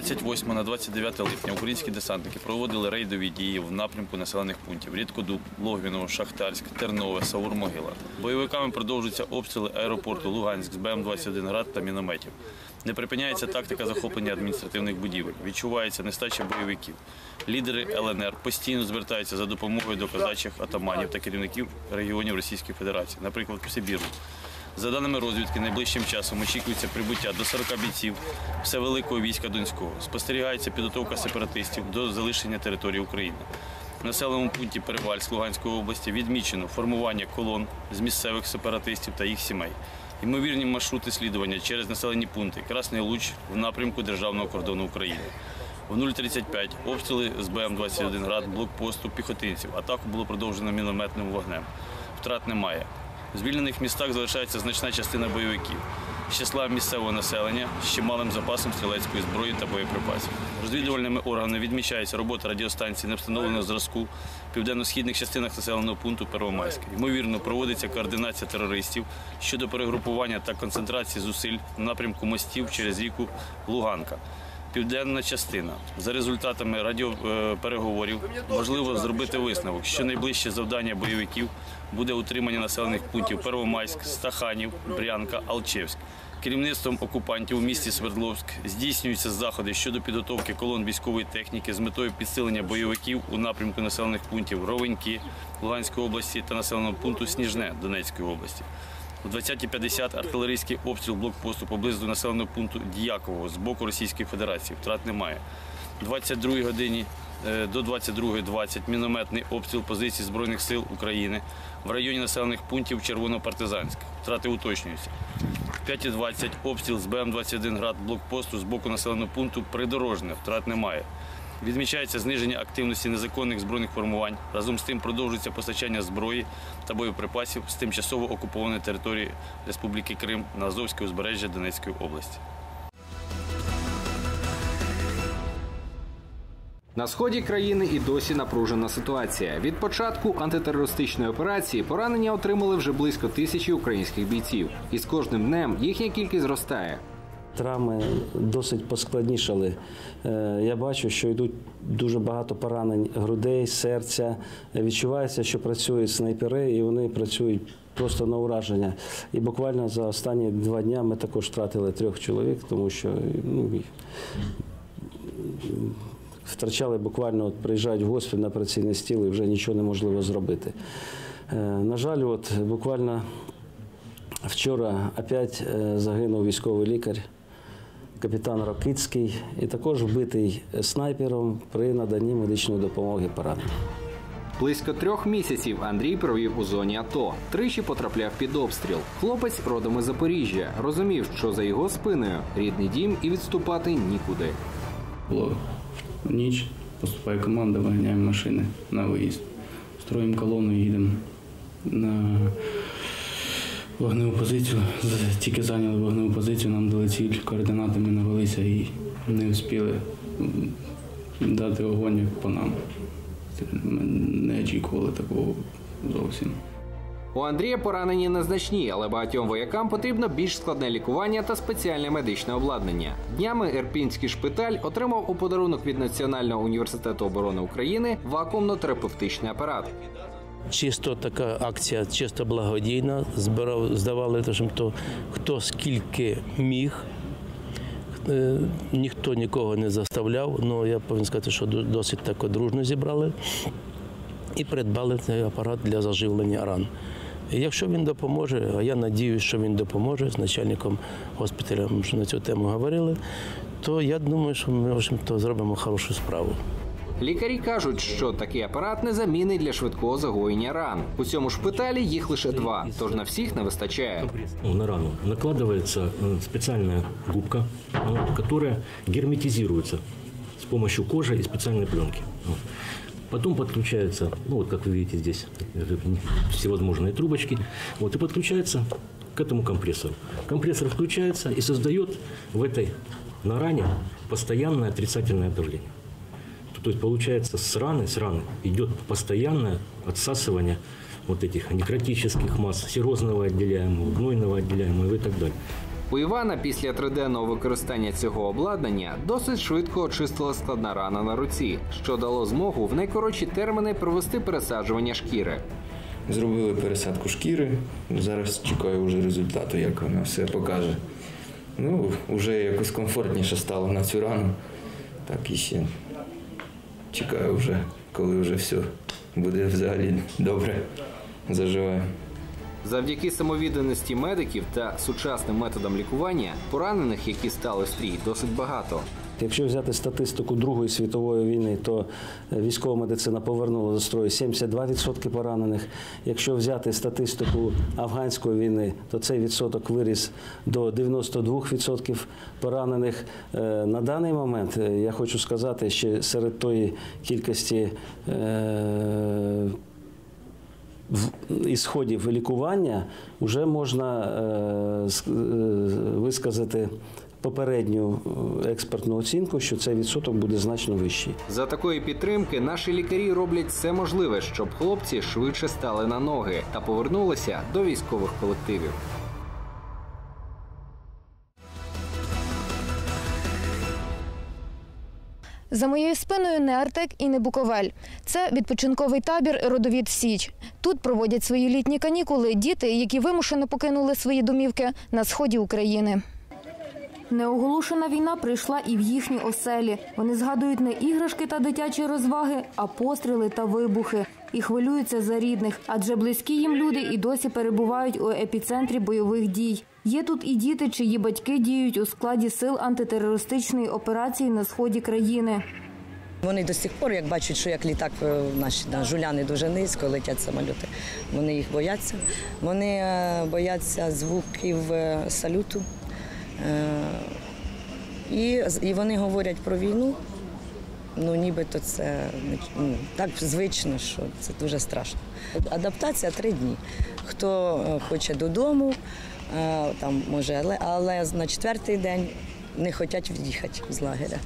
28 на 29 липня українські десантники проводили рейдові дії в напрямку населених пунктів Рідкодуб, Логвіново, Шахтарськ, Тернове, Саур-Могила. Бойовиками продовжуються обстріли аеропорту Луганськ з БМ-21 град та мінометів. Не припиняється тактика захоплення адміністративних будівель. Відчувається нестача бойовиків. Лідери ЛНР постійно звертаються за допомогою до козачих атаманів та керівників регіонів Російської Федерації, наприклад, Сибіру. За даними розвідки, найближчим часом очікується прибуття до 40 бійців Всевеликого війська Донського. Спостерігається підготовка сепаратистів до залишення території України. В населеному пункті Перевальськ Луганської області відмічено формування колон з місцевих сепаратистів та їх сімей. Ймовірні маршрути слідування через населені пункти Красний Луч в напрямку державного кордону України. В 0.35 обстріли з БМ-21 град блокпосту піхотинців. Атаку було продовжено мінометним вогнем. Втрат немає. В звільнених містах залишається значна частина бойовиків з числа місцевого населення з чималим запасом стрілецької зброї та боєприпасів. Розвідувальними органами відмічається робота радіостанцій невстановленого зразку в південно-східних частинах населеного пункту Первомайськ. Ймовірно, проводиться координація терористів щодо перегрупування та концентрації зусиль в напрямку мостів через ріку Луганка. Південна частина. За результатами радіопереговорів можливо зробити висновок, що найближче завдання бойовиків буде утримання населених пунктів Первомайськ, Стаханів, Брянка, Алчевськ. Керівництвом окупантів у місті Свердловськ здійснюються заходи щодо підготовки колон військової техніки з метою підсилення бойовиків у напрямку населених пунктів Ровеньки Луганської області та населеного пункту Сніжне Донецької області. О 20.50 артилерійський обстріл блокпосту поблизу населеного пункту Діякового з боку Російської Федерації. Втрат немає. 22 годині е, до 22.20 мінометний обстріл позицій Збройних сил України в районі населених пунктів Червонопартизанськ. Втрати уточнюються. В 5.20 обстріл з БМ-21 град блокпосту з боку населеного пункту Придорожне. Втрат немає. Відмічається зниження активності незаконних збройних формувань. Разом з тим продовжується постачання зброї та боєприпасів з тимчасово окупованої території Республіки Крим на Азовське узбережжя Донецької області. На сході країни і досі напружена ситуація. Від початку антитерористичної операції поранення отримали вже близько тисячі українських бійців, і з кожним днем їхня кількість зростає. Травми досить поскладнішали. Е, Я бачу, що йдуть дуже багато поранень грудей, серця. Відчувається, що працюють снайпери, і вони працюють просто на ураження. І буквально за останні два дні ми також втратили трьох чоловік, тому що ну, втрачали буквально, от приїжджають в госпіталь на операційний стіл і вже нічого неможливо зробити. Е, На жаль, от буквально вчора опять е, загинув військовий лікар, капітан Рокицький, і також вбитий снайпером при наданні медичної допомоги пораненим. Близько трьох місяців Андрій провів у зоні АТО. Тричі потрапляв під обстріл. Хлопець родом із Запоріжжя. Розумів, що за його спиною рідний дім і відступати нікуди. Було ніч, поступає команда, виганяємо машини на виїзд. Строїмо колону, їдемо на вогневу позицію. Тільки зайняли вогневу позицію, нам дали ціль, координатами навелися і не встигли дати огонь по нам. Ми не очікували такого зовсім. У Андрія поранення незначні, але багатьом воякам потрібно більш складне лікування та спеціальне медичне обладнання. Днями Ірпінський шпиталь отримав у подарунок від Національного університету оборони України вакуумно-терапевтичний апарат. Чисто така акція, чисто благодійна. Збирав, здавали то, хто скільки міг. Е, Ніхто нікого не заставляв, але я повинен сказати, що досить так дружно зібрали і придбали цей апарат для заживлення ран. Якщо він допоможе, а я надіюсь, що він допоможе з начальником госпіталя, ми вже на цю тему говорили, то я думаю, що ми в общем-то, зробимо хорошу справу. Лікарі кажуть, що такий апарат незамінний для швидкого загоєння ран. У цьому шпиталі їх лише два, тож на всіх не вистачає. Ну, на рану накладывается э, специальная губка, вот, которая герметизируется с помощью кожи и специальной пленки. Вот. Потом подключаются, ну вот как вы видите здесь, э, всевозможные трубочки, вот, и подключается к этому компрессору. Компрессор включается и создает в этой на ране постоянное отрицательное давление. То есть получается с раны, с раны идет постоянное отсасывание вот этих некротических масс, серозного отделяемого, гнойного отделяемого и так далее. У Івана після триденного використання цього обладнання досить швидко очистила складна рана на руці, що дало змогу в найкоротші терміни провести пересаджування шкіри. Зробили пересадку шкіри. Зараз чекаю вже результату, як вона все покаже. Ну, вже якось комфортніше стало на цю рану. Так і ще чекаю вже, коли вже все буде взагалі добре. Заживає. Завдяки самовідданості медиків та сучасним методам лікування поранених, які стали стрій, досить багато. Якщо взяти статистику Другої світової війни, то е, військова медицина повернула до строю 72% поранених. Якщо взяти статистику афганської війни, то цей відсоток виріс до 92% поранених. Е, На даний момент е, я хочу сказати, що серед тої кількості ісходів лікування вже можна е, е, висказати попередню е, експертну оцінку, що цей відсоток буде значно вищий. За такої підтримки наші лікарі роблять все можливе, щоб хлопці швидше стали на ноги та повернулися до військових колективів. За моєю спиною не Артек і не Буковель. Це відпочинковий табір Родовід Січ. Тут проводять свої літні канікули діти, які вимушено покинули свої домівки на сході України. Неоголошена війна прийшла і в їхні оселі. Вони згадують не іграшки та дитячі розваги, а постріли та вибухи. І хвилюються за рідних, адже близькі їм люди і досі перебувають у епіцентрі бойових дій. Є тут і діти, чиї батьки діють у складі сил антитерористичної операції на сході країни. Вони до сих пор, як бачать, що як літак е, наші да, жуляни дуже низько летять самоліти. Вони їх бояться. Вони е, бояться звуків е, салюту. І, і вони говорять про війну. Ну, нібито це ну, так звично, що це дуже страшно. Адаптація три дні. Хто хоче додому, там може, але, але на четвертий день не хочуть від'їхати з лагеря.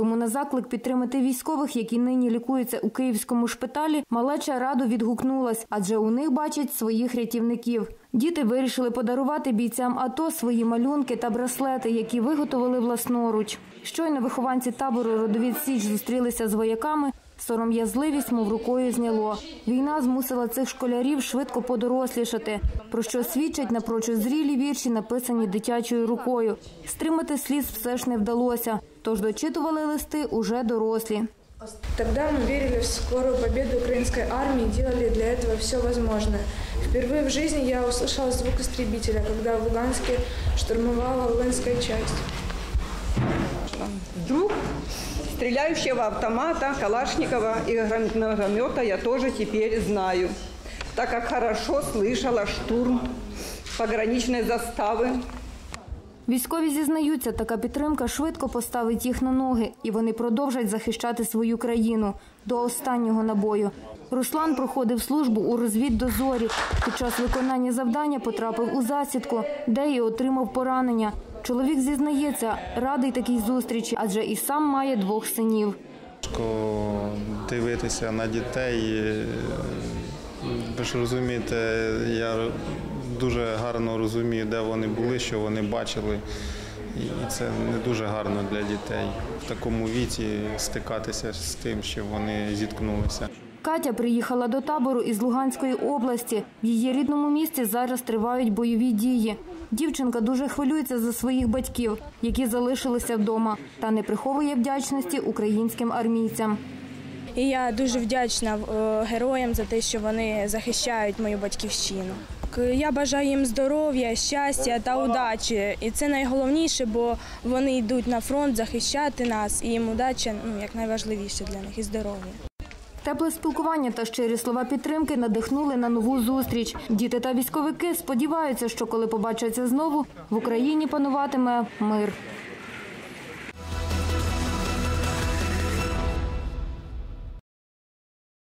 Тому на заклик підтримати військових, які нині лікуються у київському шпиталі, малеча радо відгукнулась, адже у них бачать своїх рятівників. Діти вирішили подарувати бійцям АТО свої малюнки та браслети, які виготовили власноруч. Щойно вихованці табору Родовід Січ зустрілися з вояками. Сором'язливість, мов рукою зняло. Війна змусила цих школярів швидко подорослішати, про що свідчать напрочуд зрілі вірші, написані дитячою рукою. Стримати сліз все ж не вдалося, тож дочитували листи уже дорослі. Тогда мы верили в скорую победу украинской армии и делали для этого все возможное. Впервые в жизни я услышала звук истребителя, когда в Луганске штурмовала воинская часть. Вдруг стреляющего автомата, Калашникова и гранатомета я тоже теперь знаю, так как хорошо слышала штурм пограничной заставы. Військові зізнаються, така підтримка швидко поставить їх на ноги, і вони продовжать захищати свою країну до останнього набою. Руслан проходив службу у розвіддозорі. Під час виконання завдання потрапив у засідку, де і отримав поранення. Чоловік зізнається, радий такій зустрічі, адже і сам має двох синів. Важко дивитися на дітей. Ви ж розумієте, я дуже гарно розумію, де вони були, що вони бачили. І це не дуже гарно для дітей в такому віці стикатися з тим, що вони зіткнулися. Катя приїхала до табору із Луганської області. В її рідному місті зараз тривають бойові дії. Дівчинка дуже хвилюється за своїх батьків, які залишилися вдома, та не приховує вдячності українським армійцям. І я дуже вдячна е, героям за те, що вони захищають мою батьківщину. Я бажаю їм здоров'я, щастя та удачі. І це найголовніше, бо вони йдуть на фронт захищати нас, і їм удача ну, як найважливіше для них і здоров'я. Тепле спілкування та щирі слова підтримки надихнули на нову зустріч. Діти та військовики сподіваються, що коли побачаться знову, в Україні пануватиме мир.